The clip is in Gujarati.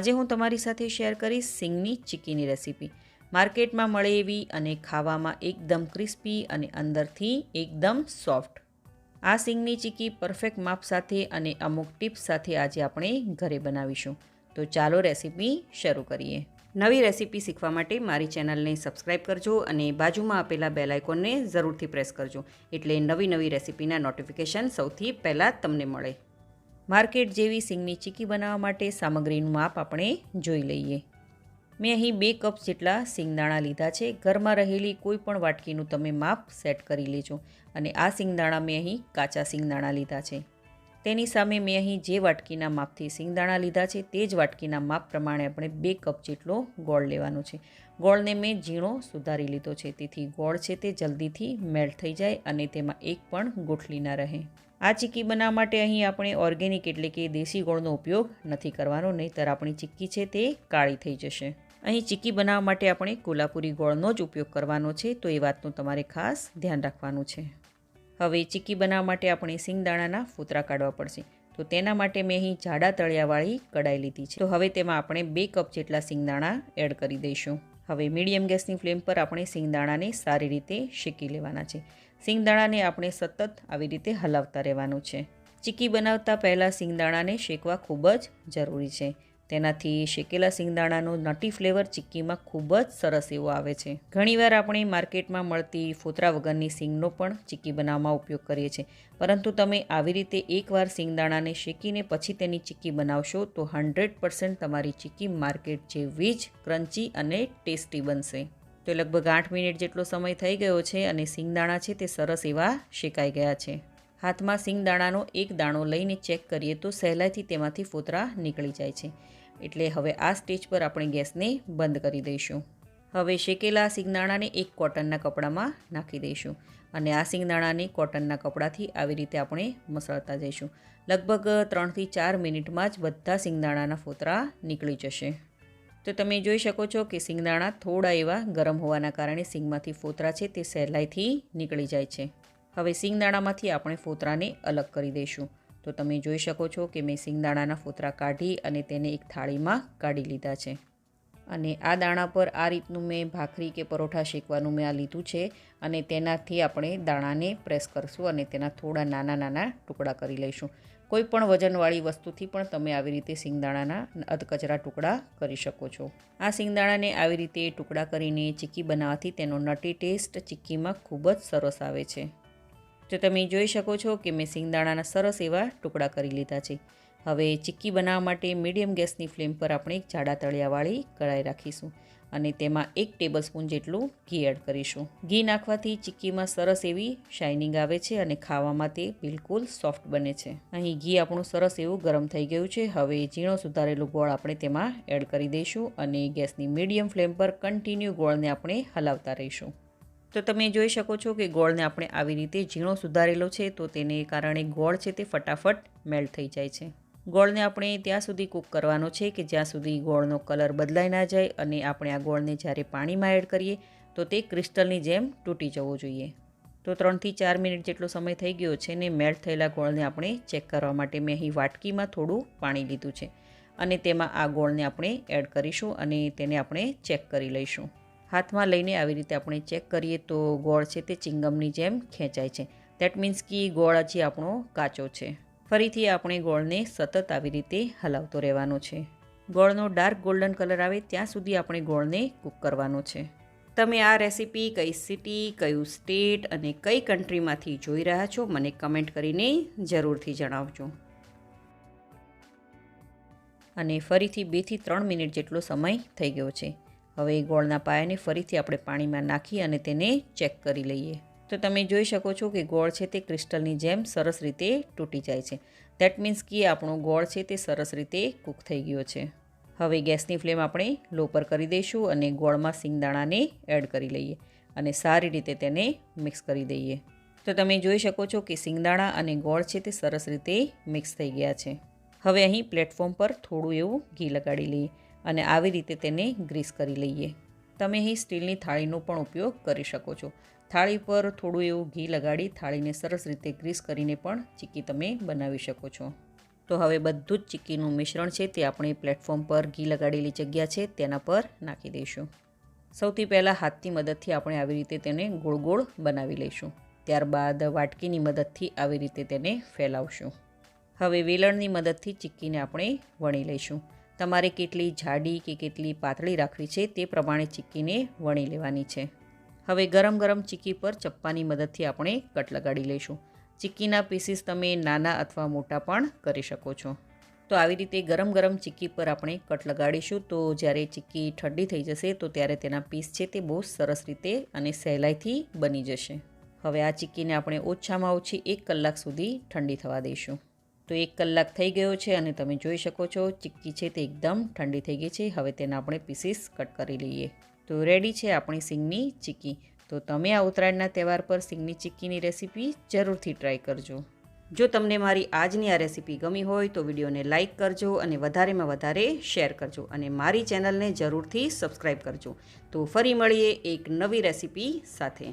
આજે હું તમારી સાથે શેર કરીશ સિંગની ચીકીની રેસીપી. માર્કેટમાં મળે એવી અને ખાવામાં એકદમ ક્રિસ્પી અને અંદરથી એકદમ સોફ્ટ. આ સિંગની ચીકી પરફેક્ટ માપ સાથે અને અમુક ટિપ્સ સાથે આજે આપણે ઘરે બનાવીશું. તો ચાલો રેસીપી શરૂ કરીએ. નવી રેસીપી શીખવા માટે મારી ચેનલને સબસ્ક્રાઇબ કરજો અને બાજુમાં આપેલા બેલ આઇકોનને જરૂરથી પ્રેસ કરજો. એટલે નવી નવી રેસીપીના નોટિફિકેશન સૌથી પહેલાં તમને મળે. માર્કેટ જેવી સિંગની ચીકી બનાવવા માટે સામગ્રીનું માપ આપણે જોઈ લઈએ. મેં અહીં બે કપ જેટલા સિંગદાણા લીધા છે. ઘરમાં રહેલી કોઈ પણ વાટકીનું તમે માપ સેટ કરી લેજો. અને આ સિંગદાણા મેં અહીં કાચા સિંગદાણા લીધા છે. તેની સામે મેં અહીં જે વાટકીના માપથી સિંગદાણા લીધા છે તે જ વાટકીના માપ પ્રમાણે આપણે બે કપ જેટલો ગોળ લેવાનો છે. ગોળને મેં ઝીણો સુધારી લીધો છે. તેથી ગોળ છે તે જલ્દીથી મેલ્ટ થઈ જાય અને તેમાં એક પણ ગોઠલી ના રહે. આ ચીક્કી બનાવવા માટે અહીં આપણે ઓર્ગેનિક એટલે કે દેશી ગોળનો ઉપયોગ નથી કરવાનો, નહીંતર આપણી ચીક્કી છે તે કાળી થઈ જશે. અહીં ચીક્કી બનાવવા માટે આપણે કોલ્હાપુરી ગોળનો જ ઉપયોગ કરવાનો છે, તો એ વાતનું તમારે ખાસ ધ્યાન રાખવાનું છે. હવે ચીક્કી બનાવવા માટે આપણે સિંગદાણાના ફૂતરા કાઢવા પડશે. તો તેના માટે મેં અહીં જાડા તળિયાવાળી કડાઈ લીધી છે. તો હવે તેમાં આપણે બે કપ જેટલા સિંગદાણા એડ કરી દઈશું. હવે મીડિયમ ગેસની ફ્લેમ પર આપણે સિંગદાણાને સારી રીતે શેકી લેવાના છે. સિંગદાણાને આપણે સતત આવી રીતે હલાવતા રહેવાનું છે. ચીક્કી બનાવતા પહેલાં સિંગદાણાને શેકવા ખૂબ જ જરૂરી છે. તેનાથી શેકેલા સિંગદાણાનો નટી ફ્લેવર ચીક્કીમાં ખૂબ જ સરસ એવો આવે છે. ઘણીવાર આપણે માર્કેટમાં મળતી ફોતરા વગરની સિંગનો પણ ચીક્કી બનાવવામાં ઉપયોગ કરીએ છીએ. પરંતુ તમે આવી રીતે એકવાર સિંગદાણાને શેકીને પછી તેની ચીક્કી બનાવશો તો હંડ્રેડ તમારી ચીક્કી માર્કેટ જેવી જ ક્રન્ચી અને ટેસ્ટી બનશે. તો લગભગ આઠ મિનિટ જેટલો સમય થઈ ગયો છે અને સિંગદાણા છે તે સરસ એવા શેકાઈ ગયા છે. હાથમાં સિંગદાણાનો એક દાણો લઈને ચેક કરીએ તો સહેલાઈથી તેમાંથી ફોતરા નીકળી જાય છે. એટલે હવે આ સ્ટેજ પર આપણે ગેસને બંધ કરી દઈશું. હવે શેકેલા સિંગદાણાને એક કોટનના કપડામાં નાખી દઈશું અને આ સિંગદાણાને કોટનના કપડાથી આવી રીતે આપણે મસળતા જઈશું. લગભગ ત્રણથી ચાર મિનિટમાં જ બધા સિંગદાણાના ફોતરા નીકળી જશે. તો તમે જોઈ શકો છો કે સિંગદાણા થોડા એવા ગરમ હોવાના કારણે સિંગમાંથી ફોતરા છે તે સહેલાઈથી નીકળી જાય છે. હવે સિંગદાણામાંથી આપણે ફોતરાને અલગ કરી દઈશું. તો તમે જોઈ શકો છો કે મેં સિંગદાણાના ફોતરા કાઢી અને તેને એક થાળીમાં કાઢી લીધા છે. અને આ દાણા પર આ રીતનું મેં ભાખરી કે પરોઠા શેકવાનું મેં આ લીધું છે અને તેનાથી આપણે દાણાને પ્રેસ કરશું અને તેના થોડા નાના નાના ટુકડા કરી લઈશું. કોઈ પણ વજનવાળી વસ્તુથી પણ તમે આવી રીતે સિંગદાણાના અધકચરા ટુકડા કરી શકો છો. આ સિંગદાણાને આવી રીતે ટુકડા કરીને ચીક્કી બનાવવાથી તેનો નટી ટેસ્ટ ચીક્કીમાં ખૂબ જ સરસ આવે છે. તો તમે જોઈ શકો છો કે મેં સિંગદાણાના સરસ એવા ટુકડા કરી લીધા છે. હવે ચીક્કી બનાવવા માટે મીડિયમ ગેસની ફ્લેમ પર આપણે એક જાડા તળિયાવાળી કઢાઈ રાખીશું. અને તેમાં એક ટેબલ સ્પૂન જેટલું ઘી એડ કરીશું. ઘી નાખવાથી ચીક્કીમાં સરસ એવી શાઇનિંગ આવે છે અને ખાવામાં તે બિલકુલ સોફ્ટ બને છે. અહીં ઘી આપણું સરસ એવું ગરમ થઈ ગયું છે. હવે ઝીણો સુધારેલું ગોળ આપણે તેમાં એડ કરી દઈશું અને ગેસની મીડિયમ ફ્લેમ પર કન્ટિન્યુ ગોળને આપણે હલાવતા રહીશું. તો તમે જોઈ શકો છો કે ગોળને આપણે આવી રીતે ઝીણો સુધારેલો છે તો તેને કારણે ગોળ છે તે ફટાફટ મેલ્ટ થઈ જાય છે. ગોળને આપણે ત્યાં સુધી કૂક કરવાનો છે કે જ્યાં સુધી ગોળનો કલર બદલાઈ ના જાય અને આપણે આ ગોળને જ્યારે પાણીમાં એડ કરીએ, તો તે ક્રિસ્ટલની જેમ તૂટી જવો જોઈએ. તો ત્રણથી ચાર મિનિટ જેટલો સમય થઈ ગયો છે ને મેલ્ટ થયેલા ગોળને આપણે ચેક કરવા માટે મેં અહીં વાટકીમાં થોડું પાણી લીધું છે. અને તેમાં આ ગોળને આપણે એડ કરીશું અને તેને આપણે ચેક કરી લઈશું. હાથમાં લઈને આવી રીતે આપણે ચેક કરીએ તો ગોળ છે તે ચિંગમની જેમ ખેંચાય છે. દેટ મીન્સ કે ગોળ હજી આપણો કાચો છે. ફરીથી આપણે ગોળને સતત આવી રીતે હલાવતો રહેવાનો છે. ગોળનો ડાર્ક ગોલ્ડન કલર આવે ત્યાં સુધી આપણે ગોળને કૂક કરવાનો છે. તમે આ રેસીપી કઈ સિટી, કયું સ્ટેટ અને કઈ કન્ટ્રીમાંથી જોઈ રહ્યા છો મને કમેન્ટ કરીને જરૂરથી જણાવજો. અને ફરીથી બેથી ત્રણ મિનિટ જેટલો સમય થઈ ગયો છે. હવે ગોળના પાયાને ફરીથી આપણે પાણીમાં નાખી અને તેને ચેક કરી લઈએ. તો તમે જોઈ શકો છો કે ગોળ છે તે ક્રિસ્ટલની જેમ સરસ રીતે તૂટી જાય છે. દેટ મીન્સ કે આપણો ગોળ છે તે સરસ રીતે કૂક થઈ ગયો છે. હવે ગેસની ફ્લેમ આપણે લો પર કરી દઈશું અને ગોળમાં સિંગદાણાને એડ કરી લઈએ અને સારી રીતે તેને મિક્સ કરી દઈએ. તો તમે જોઈ શકો છો કે સિંગદાણા અને ગોળ છે તે સરસ રીતે મિક્સ થઈ ગયા છે. હવે અહીં પ્લેટફોર્મ પર થોડું એવું ઘી લગાડી લઈએ અને આવી રીતે તેને ગ્રીસ કરી લઈએ. તમે અહીં સ્ટીલની થાળીનો પણ ઉપયોગ કરી શકો છો. થાળી પર થોડું એવું ઘી લગાડી થાળીને સરસ રીતે ગ્રીસ કરીને પણ ચીક્કી તમે બનાવી શકો છો. તો હવે બધું જ ચીક્કીનું મિશ્રણ છે તે આપણે પ્લેટફોર્મ પર ઘી લગાડેલી જગ્યા છે તેના પર નાખી દઈશું. સૌથી પહેલાં હાથની મદદથી આપણે આવી રીતે તેને ગોળ ગોળ બનાવી લઈશું. ત્યારબાદ વાટકીની મદદથી આવી રીતે તેને ફેલાવશું. હવે વેલણની મદદથી ચીક્કીને આપણે વણી લઈશું. તમારે કેટલી જાડી કે કેટલી પાતળી રાખવી છે તે પ્રમાણે ચીક્કીને વણી લેવાની છે. હવે ગરમ ગરમ ચીકી પર ચપ્પાની મદદથી આપણે કટ લગાડી લઈશું. ચીક્કીના પીસીસ તમે નાના અથવા મોટા પણ કરી શકો છો. તો આવી રીતે ગરમ ગરમ ચીક્કી પર આપણે કટ લગાડીશું. તો જ્યારે ચીક્કી ઠંડી થઈ જશે, તો ત્યારે તેના પીસ છે તે બહુ સરસ રીતે અને સહેલાઈથી બની જશે. હવે આ ચીક્કીને આપણે ઓછામાં ઓછી એક કલાક સુધી ઠંડી થવા દઈશું. તો એક કલાક થઈ ગયો છે અને તમે જોઈ શકો છો ચીક્કી છે તે એકદમ ઠંડી થઈ ગઈ છે. હવે તેના આપણે પીસીસ કટ કરી લઈએ. તો રેડી છે આપણી સિંગની ચીક્કી. તો તમે આ ઉત્તરાયણના તહેવાર પર સિંગની ચીક્કીની રેસીપી જરૂરથી ટ્રાય કરજો. જો તમને મારી આજની આ રેસીપી ગમી હોય તો વિડીયોને લાઇક કરજો અને વધારેમાં વધારે શેર કરજો અને મારી ચેનલને જરૂરથી સબસ્ક્રાઈબ કરજો. તો ફરી મળીએ એક નવી રેસીપી સાથે.